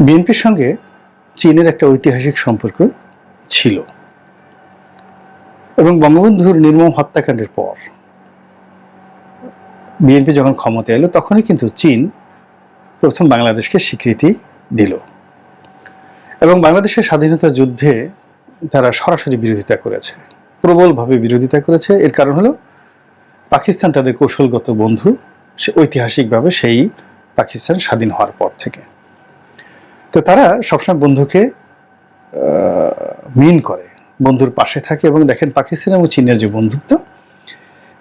বিএনপির সঙ্গে চীনের একটা ঐতিহাসিক সম্পর্ক ছিল এবং বঙ্গবন্ধুর নির্মম হত্যাকাণ্ডের পর বিএনপি যখন ক্ষমতা এলো, তখনই কিন্তু চীন প্রথম বাংলাদেশকে স্বীকৃতি দিল। এবং বাংলাদেশের স্বাধীনতা যুদ্ধে তারা সরাসরি বিরোধিতা করেছে, প্রবলভাবে বিরোধিতা করেছে। এর কারণ হলো, পাকিস্তান তাদের কৌশলগত বন্ধু, সে ঐতিহাসিকভাবে সেই পাকিস্তান স্বাধীন হওয়ার পর থেকে। তো তারা সবসময় বন্ধুকে মিন করে, বন্ধুর পাশে থাকে এবং দেখেন পাকিস্তান এবং চীনের যে বন্ধুত্ব,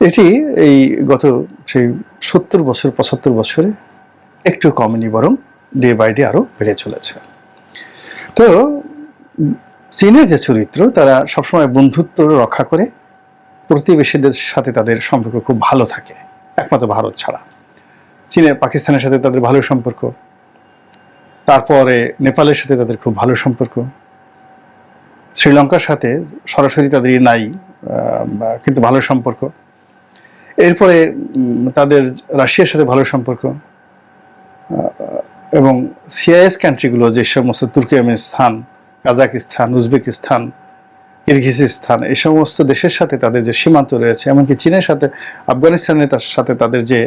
এটি এই গত সেই সত্তর বছর, পঁচাত্তর বছরে একটু কমেনি, বরং ডে বাই ডে আরও বেড়ে চলেছে। তো চীনের যে চরিত্র, তারা সবসময় বন্ধুত্ব রক্ষা করে, প্রতিবেশীদের সাথে তাদের সম্পর্ক খুব ভালো থাকে, একমাত্র ভারত ছাড়া। চীনের, পাকিস্তানের সাথে তাদের ভালো সম্পর্ক। তারপরে নেপালের সাথে তাদের খুব ভালো সম্পর্ক। শ্রীলঙ্কার সাথে সরাসরি তাদের নাই কিন্তু ভালো সম্পর্ক। এরপরে তাদের রাশিয়ার সাথে ভালো সম্পর্ক। এবং সিআইএস কান্ট্রিগুলো যে সমস্ত তুর্কমেনিস্তান কাজাকিস্তান, উজবেকিস্তান, কিরগিজিস্তান, এই সমস্ত দেশের সাথে তাদের যে সীমান্ত রয়েছে, এমনকি চীনের সাথে, আফগানিস্তানের সাথে তাদের যে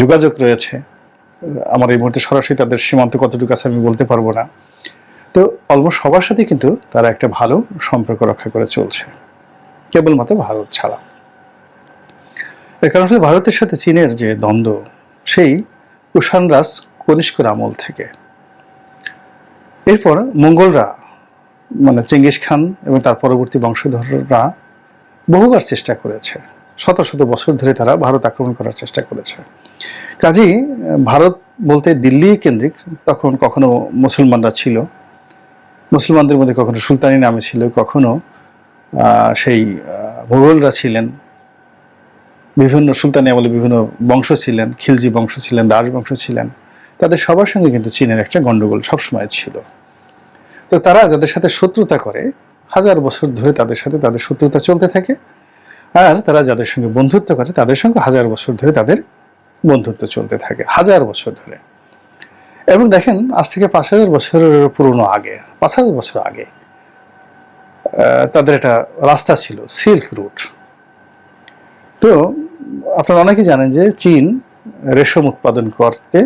যোগাযোগ রয়েছে আমার এই মুহূর্তে সরাসরি তাদের সীমান্ত কতটুকু আছে আমি বলতে পারব না। তো অলমোস্ট সবার সাথে কিন্তু তারা একটা ভালো সম্পর্ক রক্ষা করে চলছে। কেবলমাত্র ভারত ছাড়া। এর কারণ হচ্ছে ভারতের সাথে চীনের যে দ্বন্দ্ব, সেই কুষাণ রাজ কনিষ্কর আমল থেকে। এরপর মঙ্গলরা মানে চেঙ্গিস খান এবং তার পরবর্তী বংশধররা বহুবার চেষ্টা করেছে। শত শত বছর ধরে তারা ভারত আক্রমণ করার চেষ্টা করেছে। কাজেই ভারত বলতে দিল্লি কেন্দ্রিক তখন কখনো মুসলমানরা ছিল। মুসলমানদের মধ্যে কখনো সুলতানি নামে ছিল কখনো সেই আহ, মুঘলরা ছিলেন। বিভিন্ন সুলতানি আমলে বিভিন্ন বংশ ছিলেন খিলজি বংশ ছিলেন দাস বংশ ছিলেন। তাদের সবার সঙ্গে কিন্তু চীনের একটা গন্ডগোল সবসময় ছিল। তো তারা যাদের সাথে শত্রুতা করে হাজার বছর ধরে তাদের সাথে তাদের শত্রুতা চলতে থাকে। আর তারা যাদের সঙ্গে বন্ধুত্ব করে তাদের সঙ্গে হাজার বছর ধরে তাদের বন্ধুত্ব চলতে থাকে, হাজার বছর ধরে। এবং দেখেন, আজ থেকে পাঁচ হাজার বছরের পুরনো আগে, পাঁচ হাজার বছর আগে তাদের একটা রাস্তা ছিল, সিল্ক রুট। তো আপনারা অনেকেই জানেন যে চীন রেশম উৎপাদন করতে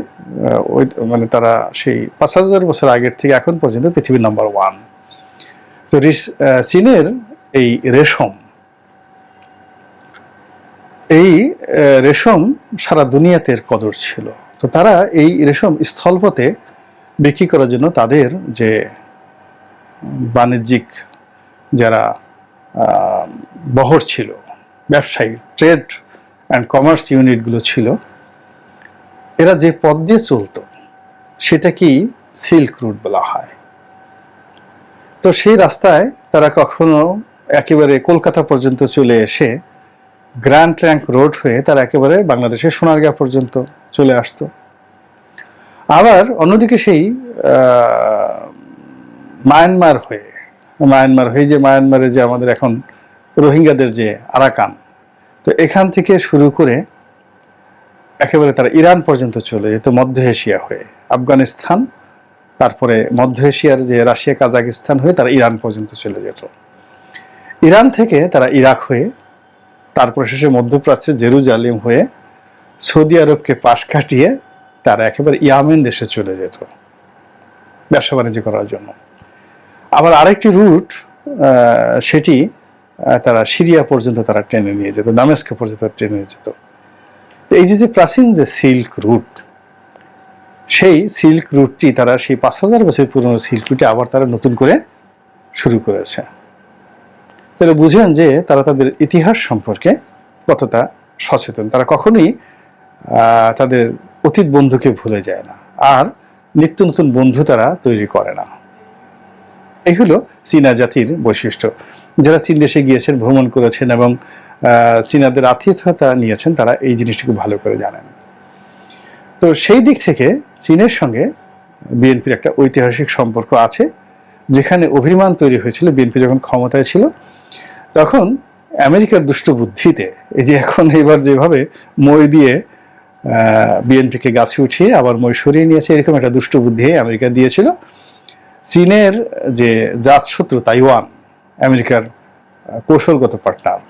ওই মানে তারা সেই পাঁচ হাজার বছর আগের থেকে এখন পর্যন্ত পৃথিবীর নাম্বার ওয়ান তো চীনের এই রেশম এই রেশম সারা দুনিয়াতে কদর ছিল। তো তারা এই রেশম স্থলপথে বিক্রি করার জন্য তাদের যে, বাণিজ্যিক যারা বহর ছিল, ব্যবসায়ী, ট্রেড অ্যান্ড কমার্স ইউনিটগুলো ছিল, এরা যে পথ দিয়ে চলতো, সেটা কি সিল্ক রুট বলা হয়। তো সেই রাস্তায় তারা কখনো একেবারে কলকাতা পর্যন্ত চলে এসে গ্র্যান্ড ট্র্যাঙ্ক রোড হয়ে তারা একেবারে বাংলাদেশের সোনারগাঁ পর্যন্ত চলে আসতো। আবার অন্যদিকে সেই মায়ানমার হয়ে মায়ানমার হয়ে যে মায়ানমারে যে আমাদের এখন রোহিঙ্গাদের যে আরাকান, তো এখান থেকে শুরু করে একেবারে তারা ইরান পর্যন্ত চলে যেত মধ্য এশিয়া হয়ে। আফগানিস্তান, তারপরে মধ্য এশিয়ার যে রাশিয়া, কাজাকিস্তান হয়ে তারা ইরান পর্যন্ত চলে যেত। ইরান থেকে তারা ইরাক হয়ে তারপর শেষে মধ্যপ্রাচ্যে জেরুজালিম হয়ে সৌদি আরবকে পাশ কাটিয়ে তারা একেবারে ইয়ামেন দেশে চলে যেত ব্যবসা বাণিজ্য করার জন্য। আবার আরেকটি রুট সেটি তারা সিরিয়া পর্যন্ত তারা টেনে নিয়ে যেত, দামেস্ক পর্যন্ত টেনে নিয়ে যেত। এই যে যে প্রাচীন যে সিল্ক রুট, সেই সিল্ক রুটটি তারা সেই পাঁচ হাজার বছর পুরনো সিল্ক রুটে আবার তারা নতুন করে শুরু করেছে। তাহলে বুঝেন যে তারা তাদের ইতিহাস সম্পর্কে কতটা সচেতন। তারা কখনোই তাদের অতীত বন্ধুকে ভুলে যায় না। আর নিত্য নতুন বন্ধু তারা তৈরি করে না। এই হলো চীনা জাতির বৈশিষ্ট্য। যারা চীন দেশে গিয়েছেন, ভ্রমণ করেছেন এবং চীনাদের আতিথ্যতা নিয়েছেন, তারা এই জিনিসটিকে ভালো করে জানেন। তো সেই দিক থেকে চীনের সঙ্গে বিএনপির একটা ঐতিহাসিক সম্পর্ক আছে, যেখানে অভিমান তৈরি হয়েছিল। বিএনপি যখন ক্ষমতায় ছিল তখন আমেরিকার দুষ্ট বুদ্ধিতে, এই যে এখন এবার যেভাবে মই দিয়ে বিএনপিকে গাছে উঠিয়ে আবার মই সরিয়ে নিয়েছে, এরকম একটা দুষ্ট বুদ্ধি আমেরিকা দিয়েছিল। চীনের যে জাতশত্রু তাইওয়ান, আমেরিকার কৌশলগত পার্টনার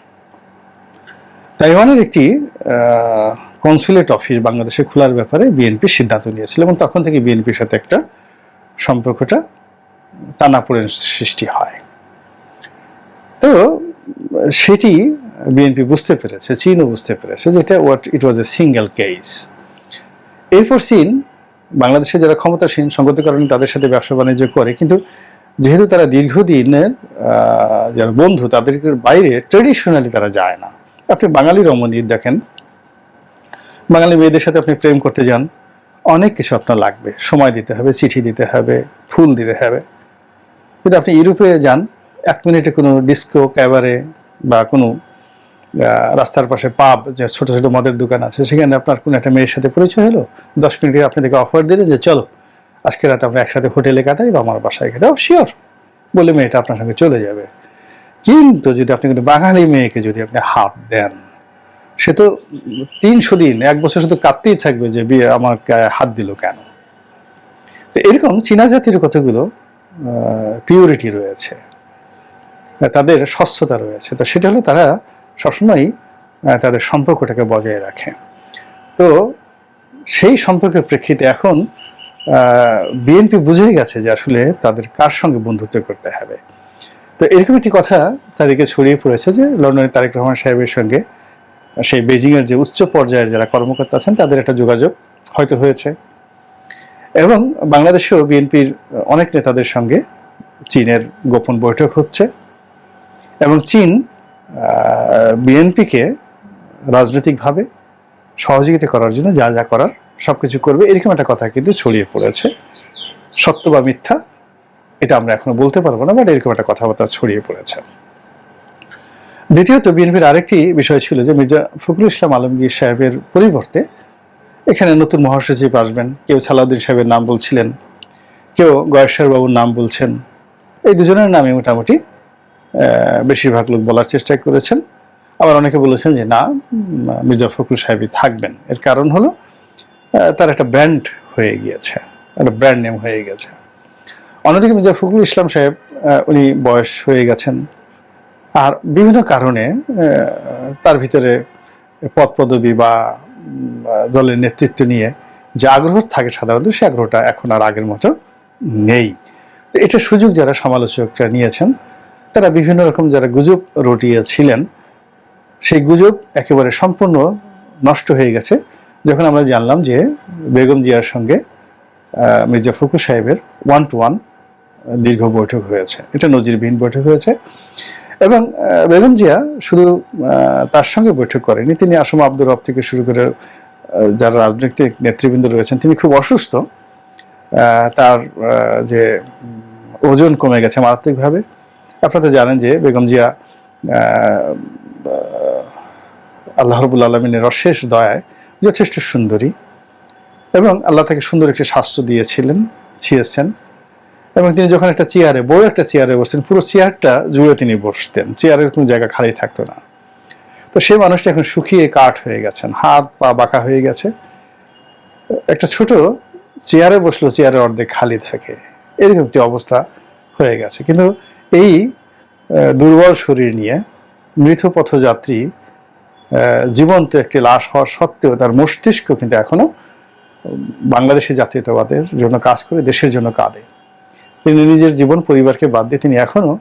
তাইওয়ানের একটি কনসুলেট অফিস বাংলাদেশে খোলার ব্যাপারে বিএনপি সিদ্ধান্ত নিয়েছিল এবং তখন থেকে বিএনপির সাথে একটা সম্পর্কটা টানাপোড়েন সৃষ্টি হয়। তো সেটি বিএনপি বুঝতে পেরেছে চীনও বুঝতে পেরেছে যেটা what it was a single case এরপর চীন, বাংলাদেশে যারা ক্ষমতাসীন সংগত কারণে তাদের সাথে ব্যবসা বাণিজ্য করে, কিন্তু যেহেতু তারা দীর্ঘদিনের যারা বন্ধু তাদের বাইরে ট্রেডিশনালি তারা যায় না। আপনি বাঙালি রমণীর দেখেন, বাঙালি মেয়েদের সাথে আপনি প্রেম করতে যান, অনেক কিছু আপনার লাগবে। সময় দিতে হবে, চিঠি দিতে হবে, ফুল দিতে হবে। কিন্তু আপনি ইউরোপে যান, এক মিনিটে কোনো ডিস্কো ক্যাবারে বা কোনো রাস্তার পাশে পাব যে ছোট ছোট মদের দোকান আছে, সেখানে আপনার কোনো একটা মেয়ের সাথে পরিচয় হলো? দশ মিনিটে আপনি তাকে অফার দিলেন যে, চলো, আজকে রাতে আমরা একসাথে হোটেলে কাটাই বা আমার বাসায় কাটাই। ও শিওর বলে মেয়েটা আপনার সঙ্গে চলে যাবে। কিন্তু যদি আপনি কোনো বাঙালি মেয়েকে যদি আপনি হাত দেন, সে তো তিনশো দিন, এক বছর শুধু কাঁদতেই থাকবে যে, বিয়ে আমার হাত দিল কেন? তো এরকম চীনা জাতির কতগুলো পিউরিটি রয়েছে। তাদের স্বচ্ছতা রয়েছে। তো সেটা হলো তারা সবসময়ই তাদের সম্পর্কটাকে বজায় রাখে। তো সেই সম্পর্কের প্রেক্ষিতে এখন বিএনপি বুঝেই গেছে যে আসলে তাদের কার সঙ্গে বন্ধুত্ব করতে হবে। তো এরকম একটি কথা তাদেরকে ছড়িয়ে পড়েছে যে লন্ডনের তারেক রহমান সাহেবের সঙ্গে, সেই বেজিংয়ের যে উচ্চ পর্যায়ের যারা কর্মকর্তা আছেন, তাদের একটা যোগাযোগ হয়তো হয়েছে। এবং বাংলাদেশেও বিএনপির অনেক নেতাদের সঙ্গে চীনের গোপন বৈঠক হচ্ছে। এবং চীন বিএনপিকে রাজনৈতিকভাবে সহযোগিতা করার জন্য যা যা করার সব কিছু করবে, এরকম একটা কথা কিন্তু ছড়িয়ে পড়েছে। সত্য বা মিথ্যা, এটা আমরা এখনও বলতে পারব না, বাট এরকম একটা কথাবার্তা ছড়িয়ে পড়েছে। দ্বিতীয়ত, বিএনপির আরেকটি বিষয় ছিল যে মির্জা ফখরুল ইসলাম আলমগীর সাহেবের পরিবর্তে এখানে নতুন মহাসচিব আসবেন। কেউ সালাউদ্দিন সাহেবের নাম বলছিলেন, কেউ গয়েশ্বর বাবুর নাম বলছেন। এই দুজনের নামে মোটামুটি বেশিরভাগ লোক বলার চেষ্টা করেছেন। আবার অনেকে বলেছেন যে, না মির্জা ফখরুল সাহেবই থাকবেন। এর কারণ হলো তার একটা ব্র্যান্ড হয়ে গিয়েছে, একটা ব্র্যান্ড নেম হয়ে গেছে। অন্যদিকে মির্জা ফখরুল ইসলাম সাহেব উনি বয়স হয়ে গেছেন। আর বিভিন্ন কারণে তার ভিতরে পদ পদবি বা দলের নেতৃত্ব নিয়ে যে আগ্রহ থাকে সাধারণত, সে আগ্রহটা এখন আর আগের মতো নেই। এটা সুযোগ যারা সমালোচকরা নিয়েছেন তারা বিভিন্ন রকম যারা গুজব রটিয়েছিলেন, সেই গুজব একেবারে সম্পূর্ণ নষ্ট হয়ে গেছে। যখন আমরা জানলাম যে বেগম জিয়ার সঙ্গে মির্জা ফখরুল সাহেবের ওয়ান টু ওয়ান দীর্ঘ বৈঠক হয়েছে। এটা নজিরবিহীন বৈঠক হয়েছে। এবং বেগম জিয়া শুধু তার সঙ্গে বৈঠক করেনি। তিনি আসম আব্দুর রব থেকে শুরু করে যারা রাজনৈতিক নেতৃবৃন্দ রয়েছেন, তিনি খুব অসুস্থ। তার যে ওজন কমে গেছে মারাত্মকভাবে। আপনারা তো জানেন যে বেগম জিয়া আল্লাহ রবুল আলমিনের অশেষ দয়ায় যথেষ্ট সুন্দরী এবং আল্লাহ তাকে সুন্দর একটি স্বাস্থ্য দিয়েছিলেন ছিয়েছেন এবং তিনি যখন একটা চেয়ারে, বড় একটা চেয়ারে বসতেন, পুরো চেয়ারটা জুড়ে তিনি বসতেন। চেয়ারের কোনো জায়গা খালি থাকতো না। তো সেই মানুষটা এখন শুকিয়ে কাঠ হয়ে গেছেন, হাত পা বাঁকা হয়ে গেছে। একটা ছোট চেয়ারে বসলেও চেয়ারের অর্ধেক খালি থাকে। এরকম একটি অবস্থা হয়ে গেছে। কিন্তু এই দুর্বল শরীর নিয়ে মৃত পথযাত্রী আহ, জীবন্ত একটি লাশ হওয়া সত্ত্বেও তার মস্তিষ্ক কিন্তু এখনও বাংলাদেশি জাতীয়তাবাদের জন্য কাজ করে দেশের জন্য কাঁদে। তিনি নিজের জীবন পরিবারকে বাদ দিয়ে তিনি এখনও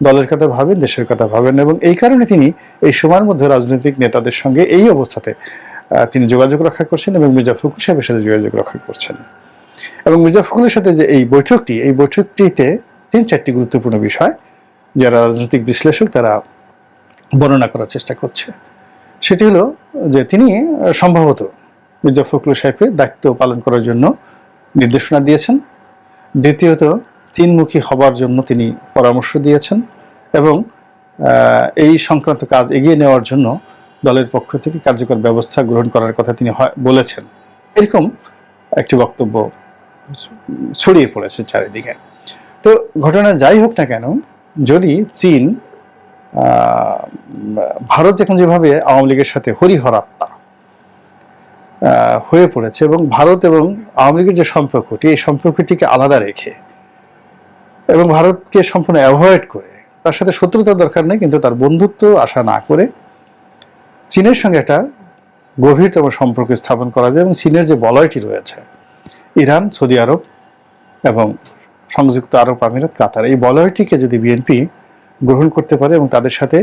দলের কথা ভাবেন দেশের কথা ভাবেন এবং এই কারণে তিনি এই সময়ের মধ্যে রাজনৈতিক নেতাদের সঙ্গে এই অবস্থাতে তিনি যোগাযোগ রক্ষা করছেন এবং মির্জা ফখরুল সাহেবের সাথে যোগাযোগ রক্ষা করছেন। এবং মির্জা ফখরুলের সাথে যে এই বৈঠকটি এই বৈঠকটিতে তিন চারটি গুরুত্বপূর্ণ বিষয় যারা রাজনৈতিক বিশ্লেষক তারা বর্ণনা করার চেষ্টা করছে। সেটি হলো যে তিনি সম্ভবত মির্জা ফখরুল সাহেবকে দায়িত্ব পালন করার জন্য নির্দেশনা দিয়েছেন। দ্বিতীয়ত চীনমুখী হবার জন্য তিনি পরামর্শ দিয়েছেন এবং এই সংক্রান্ত কাজ এগিয়ে নেওয়ার জন্য দলের পক্ষ থেকে কার্যকর ব্যবস্থা গ্রহণ করার কথা তিনি বলেছেন। এরকম একটি বক্তব্য ছড়িয়ে পড়েছে চারিদিকে। তো ঘটনা যাই হোক না কেন যদি চীন ভারত এখন যেভাবে আওয়ামী লীগের সাথে হরিহর আত্মা আহ, চীন আহ, ভারত এখন যেভাবে আওয়ামী লীগের সাথে হরিহর আত্মা, আহ, হয়ে পড়েছে এবং ভারত এবং আওয়ামী লীগের যে সম্পর্কটি এই সম্পর্কটিকে আলাদা রেখে এবং ভারতকে সম্পূর্ণ অ্যাভয়েড করে তার সাথে শত্রুতার দরকার নেই কিন্তু তার বন্ধুত্ব আশা না করে চীনের সঙ্গে একটা গভীরতম সম্পর্ক স্থাপন করা যায় এবং চীনের যে বলয়টি রয়েছে ইরান সৌদি আরব এবং সংযুক্ত আরব আমিরাত, কাতার। এই বলয়টিকে যদি বিএনপি গ্রহণ করতে পারে এবং তাদের সাথে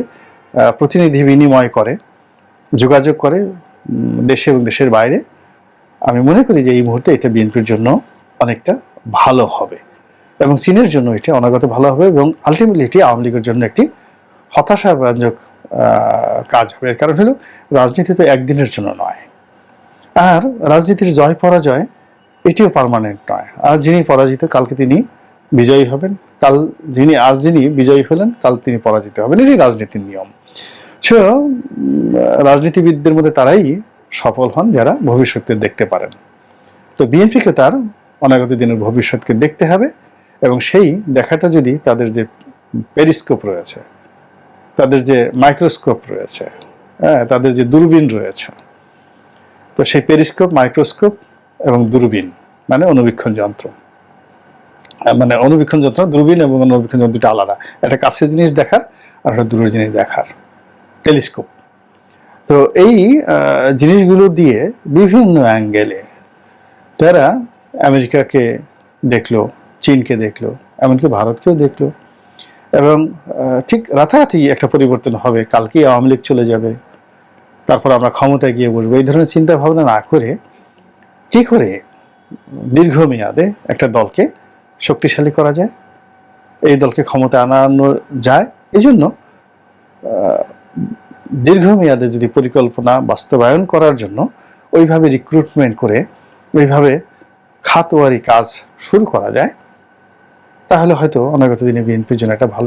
প্রতিনিধি বিনিময় করে, যোগাযোগ করে দেশে এবং দেশের বাইরে, আমি মনে করি যে এই মুহূর্তে এটা বিএনপির জন্য অনেকটা ভালো হবে। এবং চীনের জন্য এটা অনাগত ভালো হবে এবং আলটিমেটলি এটি আওয়ামী লীগের জন্য একটি হতাশাব্যঞ্জক কাজ হবে। এর কারণ হলো, রাজনীতি তো একদিনের জন্য নয়। আর রাজনীতির জয় পরাজয় এটিও পারমানেন্ট নয়। আর যিনি পরাজিত, কালকে তিনি বিজয়ী হবেন। কাল যিনি, আজ যিনি বিজয়ী হলেন, কাল তিনি পরাজিত হবেন। এটাই রাজনীতির নিয়ম। রাজনীতিবিদদের মধ্যে তারাই সফল হন যারা ভবিষ্যতে দেখতে পারেন। তো বিএনপিকে তার অনাগত দিনের ভবিষ্যৎকে দেখতে হবে এবং সেই দেখাটা যদি তাদের যে পেরিস্কোপ রয়েছে, তাদের যে মাইক্রোস্কোপ রয়েছে হ্যাঁ তাদের যে দূরবীন রয়েছে, তো সেই পেরিস্কোপ, মাইক্রোস্কোপ এবং দূরবীন মানে অনুবীক্ষণ যন্ত্র। মানে অনুবীক্ষণ যন্ত্র, দূরবীন এবং অনুবীক্ষণ যন্ত্র দুটো আলাদা। একটা কাছের জিনিস দেখার আর একটা দূরের জিনিস দেখার। টেলিস্কোপ। তো এই জিনিসগুলো দিয়ে বিভিন্ন অ্যাঙ্গেলে তারা আমেরিকাকে দেখল, চীনকে দেখল, এমনকি ভারতকেও দেখল। এবং ঠিক রাতারাতি একটা পরিবর্তন হবে। কালকেই আওয়ামী লীগ চলে যাবে। তারপর আমরা ক্ষমতায় গিয়ে বসবো। এই ধরনের চিন্তা ভাবনা না করে, কি করে দীর্ঘমেয়াদে একটা দলকে শক্তিশালী করা যায়, এই দলকে ক্ষমতা আনানো যায়। এই জন্য দীর্ঘমেয়াদে যদি পরিকল্পনা বাস্তবায়ন করার জন্য ওইভাবে রিক্রুটমেন্ট করে ওইভাবে খাতোয়ারি কাজ শুরু করা যায়, তাহলে হয়তো অনাগত দিনে বিএনপির জন্য একটা ভালো